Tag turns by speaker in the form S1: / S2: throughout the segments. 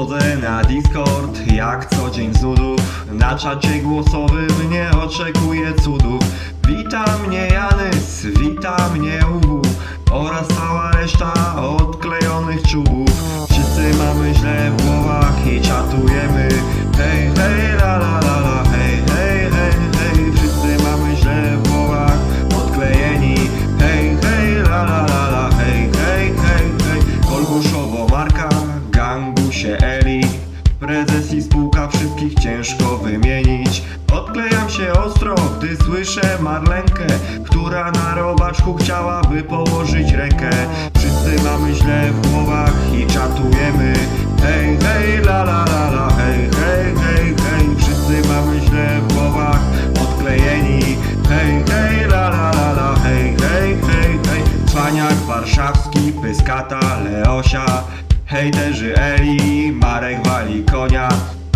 S1: Wchodzę na Discord jak co dzień z nudów Na czacie głosowym nie oczekuję cudów. Wita mnie Janys, wita mnie Uwu. Oraz cała reszta odklejonych czubów. Wszyscy mamy źle w głowach i czatujemy. Hej, hej, la la la la, hej, hej, hej, hej. Wszyscy mamy źle w głowach, odklejeni. Hej, hej, la la la la, hej, hej, hej, hej. Kolbuszowo Marka, gangusie Eli Prezes i spółka wszystkich ciężko wymienić. Odklejam się ostro, gdy słyszę Marlenkę Która na robaczku chciałaby położyć rękę. Wszyscy mamy źle w głowach i czatujemy. Hej, hej, la la la la, hej, hej, hej, hej. Wszyscy mamy źle w głowach, odklejeni. Hej, hej, la la la la, hej, hej, hej, hej. Cwaniak warszawski, pyskata Leosia Hejterzy Eli, Marek wali konia.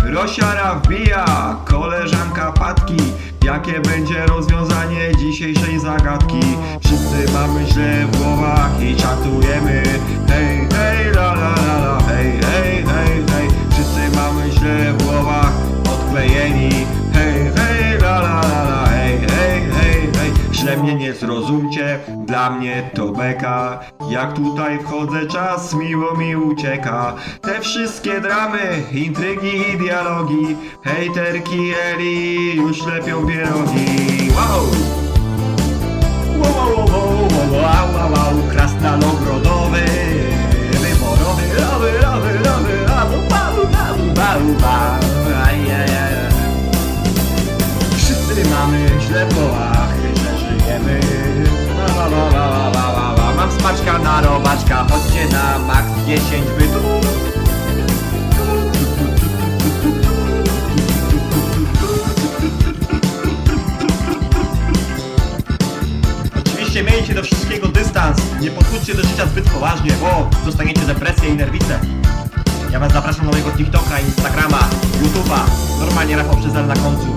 S1: Rosiara wbija, koleżanka Patki. Jakie będzie rozwiązanie dzisiejszej zagadki? Wszyscy mamy źle w głowach i czatujemy. Hej, hej, la Źle mnie nie zrozumcie, dla mnie to beka. Jak tutaj wchodzę czas miło mi ucieka. Te wszystkie dramy, intrygi i dialogi Hejterki Eli już lepią pierogi. Wow! Wow, wow, wow, wow, wow, wow, wow, krasnalogrodowy Wyborowy, rowy, rowy, rowy, rowy, bau, bau, aj, aj, aj. Wszyscy mamy źle w robaczka, chodźcie na max 10 bytów Oczywiście miejcie do wszystkiego dystans, nie podchodźcie do życia zbyt poważnie, bo dostaniecie depresję i nerwice. Ja was zapraszam na mojego TikToka, Instagrama, YouTube'a, normalnie Rafał Przyzel na końcu.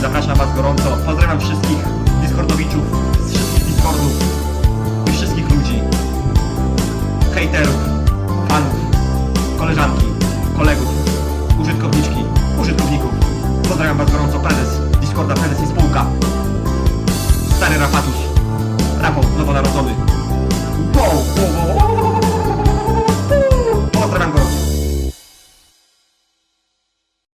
S1: Zapraszam was gorąco, pozdrawiam wszystkich Discordowiczów z wszystkich Discordów Whoa! Wow, wow, wow.